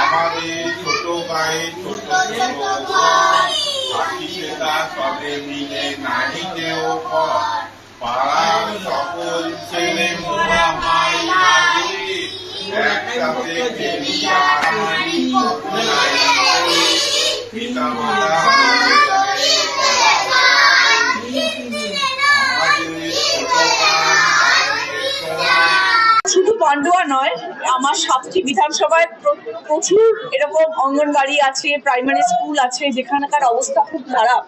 আমাদের ছোট ভাই, ছোট ছোট হাসি সেটা সবে মিলে নাহিতেও পর। পাড়ার সকল ছেলে মোরা মাই একসাথে পান্ডুয়া নয়, আমার সাতটি বিধানসভায় প্রচুর এরকম অঙ্গনবাড়ি আছে প্রাইমারি স্কুল আছে, যেখানকার অবস্থা খুব খারাপ।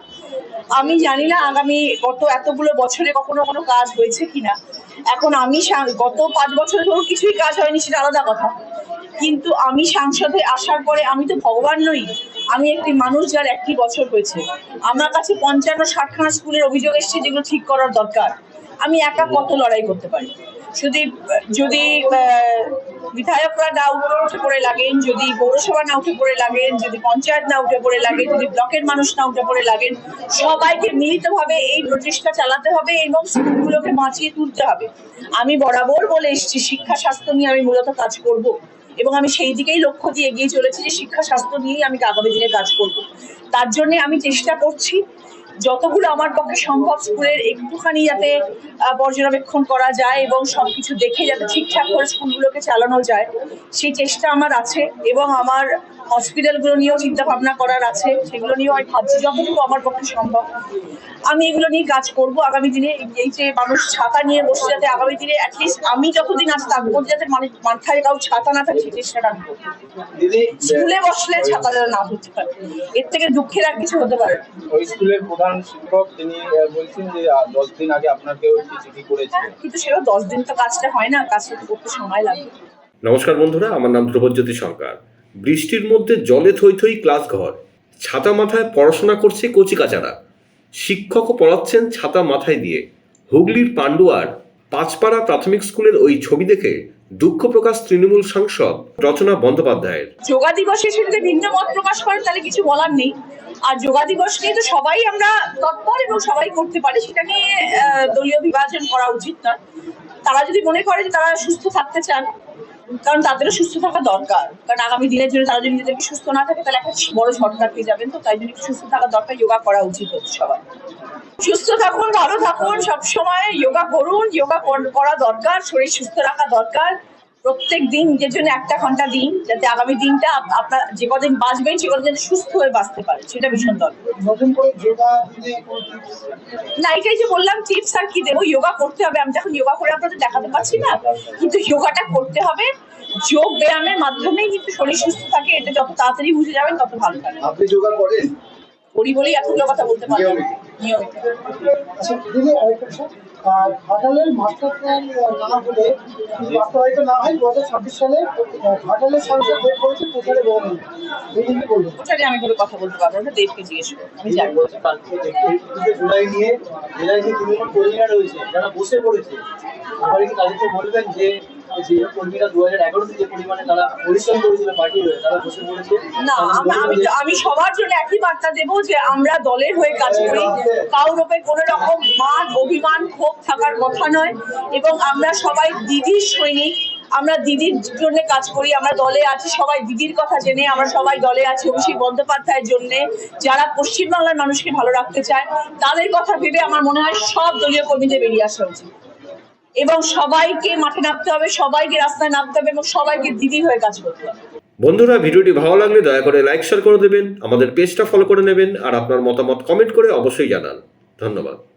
আমি জানি না আগামী গত এতগুলো বছরে কখনো কোনো কাজ হয়েছে কিনা। এখন আমি গত পাঁচ বছরে ধরুন কিছুই কাজ হয়নি, সেটা আলাদা কথা। কিন্তু আমি সাংসদে আসার পরে আমি তো ভগবান নই, আমি একটি মানুষ যার একটি বছর হয়েছে। আমার কাছে পঞ্চান্ন, ষাটখানা স্কুলের অভিযোগ এসেছে যেগুলো ঠিক করার দরকার। আমি একা কত লড়াই করতে পারি? যদি যদি বিধায়করা না উঠে পড়ে লাগেন, যদি পৌরসভা না উঠে পড়ে লাগেন, যদি পঞ্চায়েত না উঠে পড়ে লাগেন, যদি ব্লকের মানুষ না উঠে পড়ে লাগেন, সবাইকে মিলিতভাবে এই প্রচেষ্টা চালাতে হবে এবং স্কুলগুলোকে বাঁচিয়ে তুলতে হবে। আমি বরাবর বলে এসেছি, শিক্ষা, স্বাস্থ্য নিয়ে আমি মূলত কাজ করব এবং আমি সেই দিকেই লক্ষ্য দিয়ে এগিয়ে চলেছি যে শিক্ষা, স্বাস্থ্য নিয়েই আমি আগামী দিনে কাজ করব। তার জন্য আমি চেষ্টা করছি যতগুলো আমার পক্ষে সম্ভব স্কুলের একটুখানি যাতে পর্যবেক্ষণ করা যায় এবং সব কিছু দেখে যাতে ঠিকঠাক করে স্কুলগুলোকে চালানো যায়, সেই চেষ্টা আমার আছে এবং আমার হসপিটালগুলো নিয়েও চিন্তা ভাবনা করার আছে সেগুলো নিয়েও আমি ভাবছি যতটুকু আমার পক্ষে সম্ভব। আমি এগুলো নিয়ে কাজ করব আগামী দিনে এই যে মানুষ ছাতা নিয়ে বসে যাতে আগামী দিনে অ্যাটলিস্ট আমি যতদিন আজ থাকব যাতে মানে মাথায় কাউ ছাতা না থাকে সেই চেষ্টা রাখব স্কুলে বসলে ছাতা যেন না হতে পারে। এর থেকে দুঃখের আর কিছু হতে পারে ওই স্কুলের প্রধান শিক্ষক তিনি বলছেন যে দশ দিন আগে আপনাকেও চিঠি করেছিলেন। কিন্তু সেটা দশ দিন তো কাজটা হয় না কাজটা করতে সময় লাগবে নমস্কার বন্ধুরা আমার নাম ধ্রুবজ্যোতি সরকার। বৃষ্টির মধ্যে জলে থই থই ক্লাস ঘর ছাতা মাথায় পড়াশোনা করছে কচিকাচারা। শিক্ষকও পড়াচ্ছেন ছাতা মাথায় দিয়ে। হুগলির পান্ডুয়ার পাঁচপাড়া প্রাথমিক স্কুলের ওই ছবি দেখে দুঃখ প্রকাশ তৃণমূল সাংসদ রচনা বন্দ্যোপাধ্যায়ের। যোগা দিবসে সে যদি ভিন্ন মত প্রকাশ করেন, তাহলে কিছু বলার নেই। আর যোগা দিবস নিয়ে তো সবাই আমরা তৎপর এবং সবাই করতে পারে, সেটা নিয়ে দলীয় বিভাজন করা উচিত নয় তারা যদি মনে করে যে তারা সুস্থ থাকতে চান কারণ তাদেরও সুস্থ থাকা দরকার। কারণ আগামী দিনের জন্য তারা যদি নিজেদেরকে সুস্থ না থাকে, তাহলে একটা বড় ঝটকা পেয়ে যাবেন তো, তাই জন্য সুস্থ থাকা দরকার যোগা করা উচিত সবার। সুস্থ থাকুন, ভালো থাকুন, সবসময় যোগা করুন যোগা করা দরকার, শরীর সুস্থ রাখা দরকার। প্রত্যেক দিন নিজের জন্য একটা ঘণ্টা দিন যাতে আগামী দিনটা আপ- আপনার যে কদিন বাঁচবেন সে কদিন সুস্থ হয়ে বাঁচতে পারে সেটা ভীষণ দরকার। না এটাই যে বললাম টিপস আর কি দেবো? যোগা করতে হবে। আমি যখন যোগা করে আপনাদের দেখাতে পারছি না কিন্তু যোগাটা করতে হবে। যোগ ব্যায়ামের মাধ্যমেই কিন্তু শরীর সুস্থ থাকে এটা যত তাড়াতাড়ি বুঝে যাবেন তত ভালো থাকে। আপনি যোগা করেন? করি বলেই এতগুলো কথা বলতে পারলাম। নিয়মিত আচ্ছা দিদি আরেকটা প্রশ্ন আর ঘাটালের মাস্টার প্ল্যান না হলে বাস্তবায়িত না হয় দু হাজার ছাব্বিশ সালে আহ, ঘাটালের সাংসদ বের করেছে প্রচারে বহু এই দিকে বলবেন ওটা আমি কোনো কথা বলতে পারব না দেবকে জিজ্ঞেস করব। আমি জানি জুলাই নিয়ে জেলায় যে তৃণমূল কর্মীরা রয়েছে যারা বসে পড়েছে কি তাদেরকে বলবেন যে যে কর্মীরা দু হাজার এগারোতে যে পরিমাণে তারা পরিশ্রম করেছিল পার্টি হয়ে তারা বসে পড়েছে না আমি আমি সবার জন্য একই বার্তা দেবো যে আমরা দলের হয়ে কাজ করি। কারোর ওপরে কোনো রকম মান অভিমান ক্ষোভ থাকার কথা নয় এবং আমরা সবাই দিদির সৈনিক। আমরা দিদির জন্য কাজ করি আমরা দলে আছি সবাই দিদির কথা জেনে আমরা সবাই দলে আছি অভিষেক বন্দ্যোপাধ্যায়ের জন্য। যারা পশ্চিমবাংলার মানুষকে ভালো রাখতে চায় তাদের কথা ভেবে আমার মনে হয় সব দলীয় কর্মীদের বেরিয়ে আসা উচিত। এবং সবাইকে মাঠে নামতে হবে, সবাইকে রাস্তায় নামতে হবে এবং সবাইকে দিদি হয়ে কাজ করতে হবে। বন্ধুরা, ভিডিওটি ভালো লাগলে দয়া করে লাইক শেয়ার করে দেবেন, আমাদের পেজটা ফলো করে নেবেন, আর আপনার মতামত কমেন্ট করে অবশ্যই জানান। ধন্যবাদ।